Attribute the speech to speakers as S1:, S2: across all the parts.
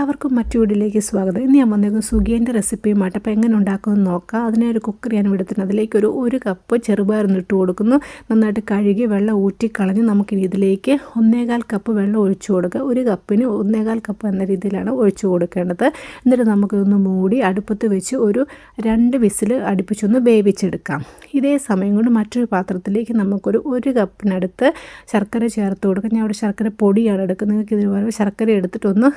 S1: എല്ലാവർക്കും മറ്റു വീട്ടിലേക്ക് സ്വാഗതം. ഇന്ന് ഞാൻ വന്നേക്കും സുഖിയന്റെ റെസിപ്പിയുമായിട്ട്. അപ്പോൾ എങ്ങനെ ഉണ്ടാക്കുമെന്ന് നോക്കാം. അതിനെ ഒരു കുക്കർ ഞാൻ എടുത്തിട്ടുണ്ട്. അതിലേക്ക് ഒരു ഒരു കപ്പ് ചെറുപയർ ഇട്ട് കൊടുക്കുന്നു. നന്നായിട്ട് കഴുകി വെള്ളം ഊറ്റിക്കളഞ്ഞ് നമുക്കിനി ഇതിലേക്ക് ഒന്നേകാൽ കപ്പ് വെള്ളം ഒഴിച്ചു കൊടുക്കുക. ഒരു കപ്പിന് ഒന്നേകാൽ കപ്പ് എന്ന രീതിയിലാണ് ഒഴിച്ചു കൊടുക്കേണ്ടത്. എന്നിട്ട് നമുക്കിതൊന്ന് മൂടി അടുപ്പത്ത് വെച്ച് ഒരു രണ്ട് വിസിൽ അടുപ്പിച്ചൊന്ന് വേവിച്ചെടുക്കാം. ഇതേ സമയം കൊണ്ട് മറ്റൊരു പാത്രത്തിലേക്ക് നമുക്കൊരു ഒരു കപ്പിനടുത്ത് ശർക്കര ചേർത്ത് കൊടുക്കാം. ഞാൻ അവിടെ ശർക്കര പൊടിയാണ് എടുക്കുന്നത്. നിങ്ങൾക്ക് ഇതിന് പകരം ശർക്കര എടുത്തിട്ടൊന്ന്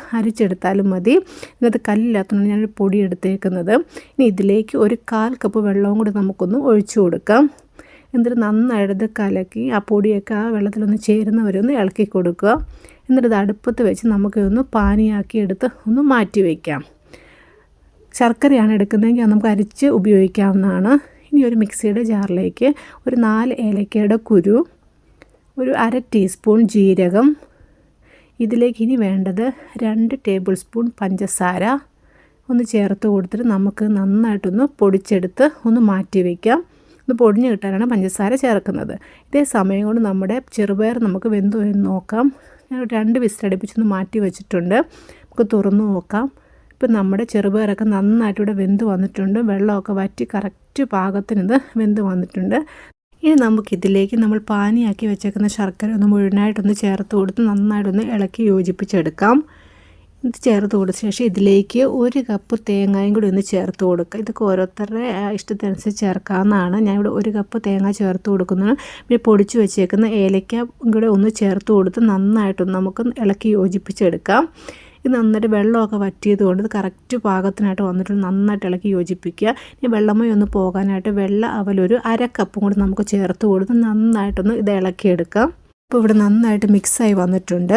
S1: അരിച്ചെടുത്താലും മതി. ഇതിനകത്ത് കല്ലില്ലാത്തതുകൊണ്ട് ഞാനൊരു പൊടി എടുത്തേക്കുന്നത്. ഇനി ഇതിലേക്ക് ഒരു കാൽ കപ്പ് വെള്ളവും കൂടി നമുക്കൊന്ന് ഒഴിച്ചു കൊടുക്കാം. എന്നിട്ട് നന്നായിട്ട് കലക്കി ആ പൊടിയൊക്കെ ആ വെള്ളത്തിലൊന്ന് ചേരുന്നവരൊന്ന് ഇളക്കി കൊടുക്കുക. എന്നിട്ട് അടുപ്പത്ത് വെച്ച് നമുക്കൊന്ന് പാനിയാക്കി എടുത്ത് ഒന്ന് മാറ്റി വയ്ക്കാം ശർക്കരയാണ് എടുക്കുന്നതെങ്കിൽ നമുക്ക് അരിച്ച് ഉപയോഗിക്കാവുന്നതാണ്. ഇനി ഒരു മിക്സിയുടെ ജാറിലേക്ക് ഒരു നാല് ഏലക്കയുടെ കുരു ഒരു അര ടീസ്പൂൺ ജീരകം ഇതിലേക്ക് ഇനി വേണ്ടത് രണ്ട് ടേബിൾ സ്പൂൺ പഞ്ചസാര. ഒന്ന് ചേർത്ത് കൊടുത്തിട്ട് നമുക്ക് നന്നായിട്ടൊന്ന് പൊടിച്ചെടുത്ത് ഒന്ന് മാറ്റി വയ്ക്കാം ഒന്ന് പൊടിഞ്ഞ് കിട്ടാനാണ് പഞ്ചസാര ചേർക്കുന്നത്. ഇതേ സമയം കൊണ്ട് നമ്മുടെ ചെറുപയർ നമുക്ക് വെന്തു എന്ന് നോക്കാം. ഞാൻ രണ്ട് വിസിലടുപ്പിച്ചൊന്ന് മാറ്റി വെച്ചിട്ടുണ്ട്. നമുക്ക് തുറന്ന് നോക്കാം. ഇപ്പം നമ്മുടെ ചെറുപയറൊക്കെ നന്നായിട്ട് ഇവിടെ വെന്ത് വന്നിട്ടുണ്ട്. വെള്ളമൊക്കെ വറ്റി കറക്റ്റ് പാകത്തിന് ഇത് വെന്ത് വന്നിട്ടുണ്ട്. ഇനി നമുക്കിതിലേക്ക് നമ്മൾ പാനിയാക്കി വെച്ചേക്കുന്ന ശർക്കര ഒന്ന് മുഴുവനായിട്ടൊന്ന് ചേർത്ത് കൊടുത്ത് നന്നായിട്ടൊന്ന് ഇളക്കി യോജിപ്പിച്ചെടുക്കാം. ഇത് ചേർത്ത് കൊടുത്ത ശേഷം ഇതിലേക്ക് ഒരു കപ്പ് തേങ്ങയും കൂടി ഒന്ന് ചേർത്ത് കൊടുക്കുക. ഇതൊക്കെ ഓരോരുത്തരുടെ ഇഷ്ടത്തിനനുസരിച്ച് ചേർക്കാവുന്നതാണ്. ഞാൻ ഇവിടെ ഒരു കപ്പ് തേങ്ങ ചേർത്ത് കൊടുക്കുന്നു പിന്നെ പൊടിച്ച് വെച്ചേക്കുന്ന ഏലക്ക കൂടെ ഒന്ന് ചേർത്ത് കൊടുത്ത് നന്നായിട്ടൊന്ന് നമുക്ക് ഇളക്കി യോജിപ്പിച്ചെടുക്കാം. ഇത് നന്നായിട്ട് വെള്ളമൊക്കെ വറ്റിയത് കൊണ്ട് ഇത് കറക്റ്റ് പാകത്തിനായിട്ട് വന്നിട്ട് നന്നായിട്ട് ഇളക്കി യോജിപ്പിക്കുക. ഇനി വെള്ളമോ ഒന്ന് പോകാനായിട്ട് വെള്ള അവലൊരു അരക്കപ്പും കപ്പും കൂടി നമുക്ക് ചേർത്ത് കൊടുത്ത് നന്നായിട്ടൊന്ന് ഇത് ഇളക്കിയെടുക്കാം. അപ്പോൾ ഇവിടെ നന്നായിട്ട് മിക്സായി വന്നിട്ടുണ്ട്.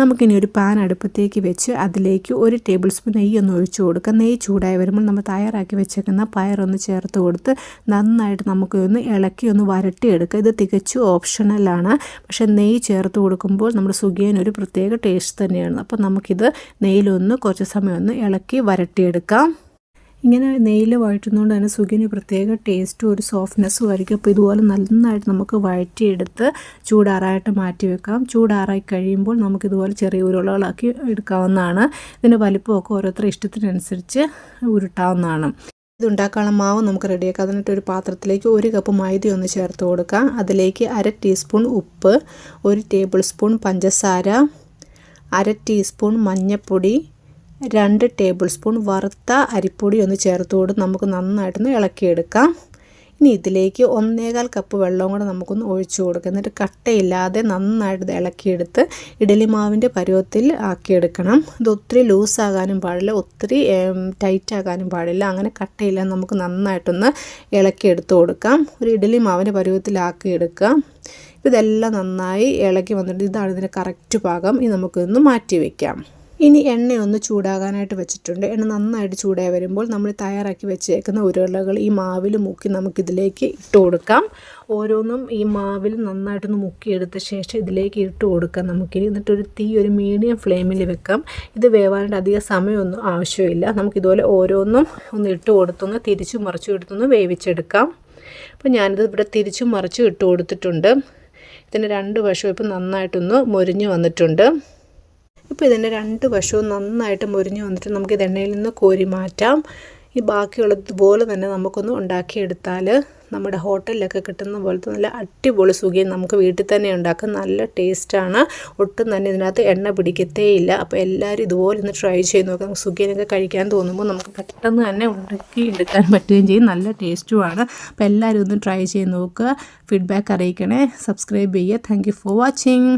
S1: നമുക്കിനി ഒരു പാൻ അടുപ്പത്തേക്ക് വെച്ച് അതിലേക്ക് ഒരു ടേബിൾ സ്പൂൺ നെയ്യ് ഒന്ന് ഒഴിച്ചു കൊടുക്കുക. നെയ്യ് ചൂടായി വരുമ്പോൾ നമ്മൾ തയ്യാറാക്കി വെച്ചേക്കുന്ന പയറൊന്ന് ചേർത്ത് കൊടുത്ത് നന്നായിട്ട് നമുക്ക് ഒന്ന് ഇളക്കി ഒന്ന് വരട്ടിയെടുക്കുക. ഇത് തികച്ചും ഓപ്ഷണലാണ് പക്ഷേ നെയ്യ് ചേർത്ത് കൊടുക്കുമ്പോൾ നമ്മുടെ സുഖിയൻ ഒരു പ്രത്യേക ടേസ്റ്റ് തന്നെയാണ്. അപ്പോൾ നമുക്കിത് നെയ്യിലൊന്ന് കുറച്ച് സമയം ഒന്ന് ഇളക്കി വരട്ടിയെടുക്കാം. ഇങ്ങനെ നെയ്യിൽ വഴറ്റുന്നതുകൊണ്ട് തന്നെ സുഖിന് പ്രത്യേക ടേസ്റ്റും ഒരു സോഫ്റ്റ്നെസ്സും ആയിരിക്കും. അപ്പോൾ ഇതുപോലെ നന്നായിട്ട് നമുക്ക് വഴറ്റിയെടുത്ത് ചൂടാറായിട്ട് മാറ്റി വെക്കാം. ചൂടാറായി കഴിയുമ്പോൾ നമുക്കിതുപോലെ ചെറിയ ഉരുളകളാക്കി എടുക്കാവുന്നതാണ്. ഇതിന്റെ വലിപ്പമൊക്കെ ഓരോരുത്തരുടെ ഇഷ്ടത്തിനനുസരിച്ച് ഉരുട്ടാവുന്നതാണ്. ഇതുണ്ടാക്കാനുള്ള മാവ് നമുക്ക് റെഡിയാക്കാം അതിനായിട്ട് ഒരു പാത്രത്തിലേക്ക് ഒരു കപ്പ് മൈദ ഒന്ന് ചേർത്ത് കൊടുക്കാം. അതിലേക്ക് അര ടീസ്പൂൺ ഉപ്പ് ഒരു ടേബിൾ സ്പൂൺ പഞ്ചസാര അര ടീസ്പൂൺ മഞ്ഞൾപ്പൊടി രണ്ട് ടേബിൾ സ്പൂൺ വറുത്ത അരിപ്പൊടി ഒന്ന് ചേർത്തുകൊണ്ട് നമുക്ക് നന്നായിട്ടൊന്ന് ഇളക്കിയെടുക്കാം. ഇനി ഇതിലേക്ക് ഒന്നേകാൽ കപ്പ് വെള്ളവും കൂടെ നമുക്കൊന്ന് ഒഴിച്ചു കൊടുക്കാം. എന്നിട്ട് കട്ടയില്ലാതെ നന്നായിട്ട് ഇളക്കിയെടുത്ത് ഇഡലി മാവിന്റെ പരുവത്തിൽ ആക്കിയെടുക്കണം. ഇത് ഒത്തിരി ലൂസാകാനും പാടില്ല ഒത്തിരി ടൈറ്റ് ആകാനും പാടില്ല. അങ്ങനെ കട്ടയില്ലാതെ നമുക്ക് നന്നായിട്ടൊന്ന് ഇളക്കിയെടുത്ത് കൊടുക്കാം. ഒരു ഇഡലി മാവിന്റെ പരുവത്തിലാക്കിയെടുക്കാം ഇതെല്ലാം നന്നായി ഇളക്കി വന്നിട്ട് ഇതാണ് ഇതിന്റെ കറക്റ്റ് പാകം ഇത് നമുക്കൊന്ന് മാറ്റി വയ്ക്കാം ഇനി എണ്ണ ഒന്ന് ചൂടാകാനായിട്ട് വെച്ചിട്ടുണ്ട്. എണ്ണ നന്നായിട്ട് ചൂടായി വരുമ്പോൾ നമ്മൾ തയ്യാറാക്കി വെച്ചേക്കുന്ന ഉരുളകൾ ഈ മാവിൽ മുക്കി നമുക്കിതിലേക്ക് ഇട്ട് കൊടുക്കാം. ഓരോന്നും ഈ മാവിൽ നന്നായിട്ടൊന്ന് മുക്കിയെടുത്ത ശേഷം ഇതിലേക്ക് ഇട്ട് കൊടുക്കാം നമുക്കിനി. എന്നിട്ടൊരു തീ ഒരു മീഡിയം ഫ്ലെയിമിൽ വെക്കാം. ഇത് വേവാനായിട്ട് അധികം സമയമൊന്നും ആവശ്യമില്ല. നമുക്കിതുപോലെ ഓരോന്നും ഒന്ന് ഇട്ട് കൊടുത്തൊന്ന് തിരിച്ചു മറിച്ചു എടുത്തൊന്ന് വേവിച്ചെടുക്കാം. അപ്പോൾ ഞാനിത് ഇവിടെ തിരിച്ചു മറിച്ചു ഇട്ട് കൊടുത്തിട്ടുണ്ട്. ഇതിന്റെ രണ്ട് വശവും ഇപ്പം നന്നായിട്ടൊന്ന് മൊരിഞ്ഞ് വന്നിട്ടുണ്ട്. ഇപ്പോൾ ഇതിന്റെ രണ്ട് വശവും നന്നായിട്ട് മുരിഞ്ഞ് വന്നിട്ട് നമുക്ക് ഇത് എണ്ണയിൽ നിന്ന് കോരി മാറ്റാം. ഈ ബാക്കിയുള്ളതുപോലെ തന്നെ നമുക്കൊന്ന് ഉണ്ടാക്കിയെടുത്താൽ നമ്മുടെ ഹോട്ടലിലൊക്കെ കിട്ടുന്ന പോലത്തെ നല്ല അടിപൊളി സുഖിയും നമുക്ക് വീട്ടിൽ തന്നെ ഉണ്ടാക്കാം നല്ല ടേസ്റ്റാണ്. ഒട്ടും തന്നെ ഇതിനകത്ത് എണ്ണ പിടിക്കത്തേ ഇല്ല അപ്പോൾ എല്ലാവരും ഇതുപോലെ ഒന്ന് ട്രൈ ചെയ്ത് നോക്കാം. സുഖിയനൊക്കെ കഴിക്കാൻ തോന്നുമ്പോൾ നമുക്ക് പെട്ടെന്ന് തന്നെ ഉണ്ടാക്കി എടുക്കാൻ പറ്റുകയും ചെയ്യും. നല്ല ടേസ്റ്റുമാണ് അപ്പോൾ എല്ലാവരും ഒന്ന് ട്രൈ ചെയ്ത് നോക്കുക ഫീഡ്ബാക്ക് അറിയിക്കണേ. സബ്സ്ക്രൈബ് ചെയ്യുക. Thank for watching